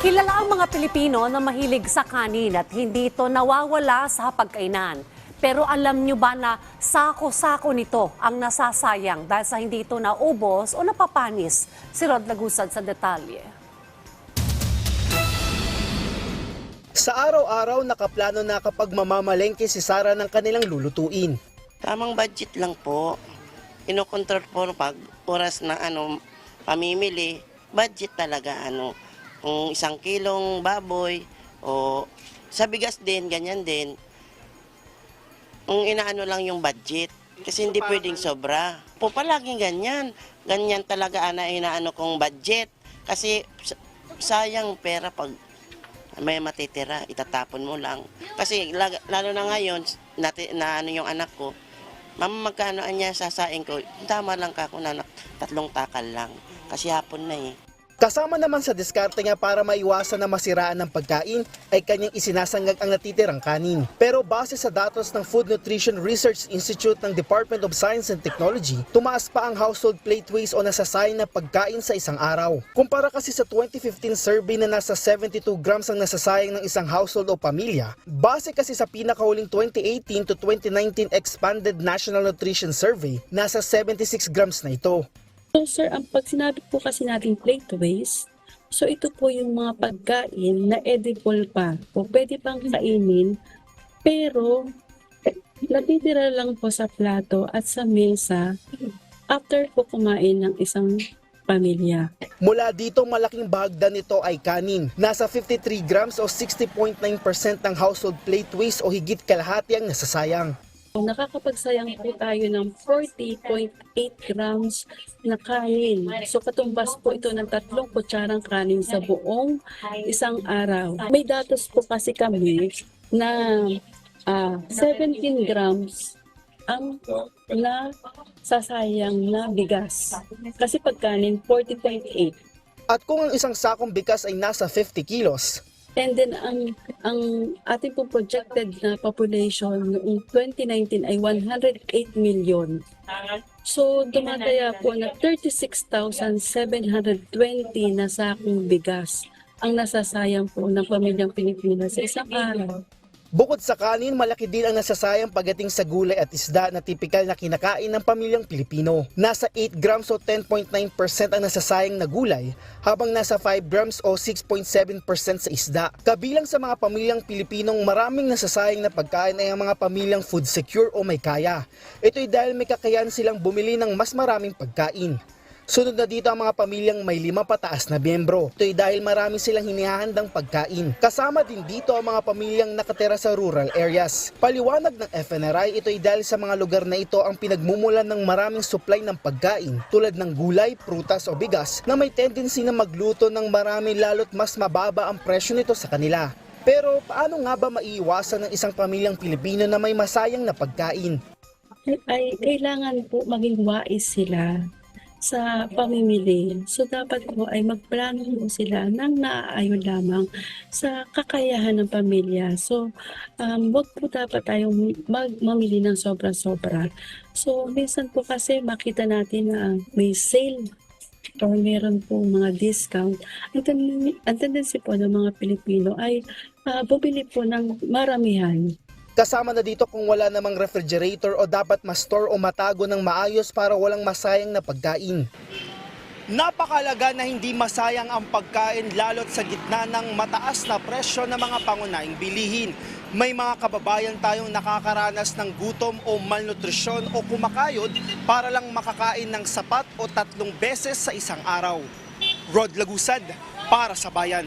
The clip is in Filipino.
Kilala ang mga Pilipino na mahilig sa kanin at hindi ito nawawala sa pagkainan. Pero alam nyo ba na sako-sako nito ang nasasayang dahil sa hindi ito naubos o napapanis? Si Rod Lagusad sa detalye. Sa araw-araw, nakaplano na kapag mamamalengke si Sara ng kanilang lulutuin. Tamang budget lang po. Inokontrol po pag oras na ano, pamimili, budget talaga ano. Kung isang kilong baboy o sa bigas din, ganyan din. Kung inaano lang yung budget. Kasi hindi pwedeng sobra. Po palaging ganyan. Ganyan talaga ana inaano kong budget. Kasi sa- sayang pera pag may matitira, itatapon mo lang. Kasi lalo na ngayon, nati, na ano yung anak ko, mama magkano anya sasaing ko, tama lang ka ako na nak- tatlong takal lang. Kasi hapon na eh. Kasama naman sa diskarte niya para maiwasan na masiraan ng pagkain ay kanyang isinasanggag ang natitirang kanin. Pero base sa datos ng Food Nutrition Research Institute ng Department of Science and Technology, tumaas pa ang household plate waste o nasasayang na pagkain sa isang araw. Kumpara kasi sa 2015 survey na nasa 72 grams ang nasasayang ng isang household o pamilya, base kasi sa pinakahuling 2018 to 2019 Expanded National Nutrition Survey, nasa 76 grams na ito. So sir, ang pag sinabi po kasi natin plate waste, so ito po yung mga pagkain na edible pa o pwede pang kainin pero natitira lang po sa plato at sa mesa after po kumain ng isang pamilya. Mula dito, malaking bahagdan nito ay kanin. Nasa 53 grams o 60.9% ng household plate waste o higit kalahati ang nasasayang. Nakakapagsayang po tayo ng 40.8 grams na kanin. So katumbas po ito ng tatlong kutsarang kanin sa buong isang araw. May datos po kasi kami na ah, 17 grams ang na sasayang na bigas. Kasi pag kanin, 40.8. At kung ang isang sakong bigas ay nasa 50 kilos, And then ang ang ating po projected na population noong 2019 ay 108 million. So dumadaya po na 36,720 na sakong bigas ang nasasayang po ng pamilyang Pilipinas sa isang araw. Bukod sa kanin, malaki din ang nasasayang pagdating sa gulay at isda na tipikal na kinakain ng pamilyang Pilipino. Nasa 8 grams o 10.9% ang nasasayang na gulay, habang nasa 5 grams o 6.7% sa isda. Kabilang sa mga pamilyang Pilipinong maraming nasasayang na pagkain ay ang mga pamilyang food secure o may kaya. Ito'y dahil may kakayahan silang bumili ng mas maraming pagkain. Sunod na dito ang mga pamilyang may lima pataas na miyembro. Ito'y dahil marami silang hinihandang pagkain. Kasama din dito ang mga pamilyang nakatira sa rural areas. Paliwanag ng FNRI, ito'y dahil sa mga lugar na ito ang pinagmumulan ng maraming supply ng pagkain tulad ng gulay, prutas o bigas na may tendency na magluto ng marami lalo't mas mababa ang presyo nito sa kanila. Pero paano nga ba maiiwasan ng isang pamilyang Pilipino na may masayang na pagkain? Ay kailangan po maging wais sila sa pamimili. So dapat po ay magplano po sila ng naaayon lamang sa kakayahan ng pamilya. So um, wag po dapat tayong mag mamili ng sobra-sobra. So minsan po kasi makita natin na may sale or meron po mga discount. Ang, ten- ang tendency po ng mga Pilipino ay ah, bumili po ng maramihan. Kasama na dito kung wala namang refrigerator o dapat ma-store o matago ng maayos para walang masayang na pagkain. Napakalaga na hindi masayang ang pagkain lalo't sa gitna ng mataas na presyo ng mga pangunahing bilihin. May mga kababayan tayong nakakaranas ng gutom o malnutrisyon o kumakayod para lang makakain ng sapat o tatlong beses sa isang araw. Rod Lagusad para sa bayan.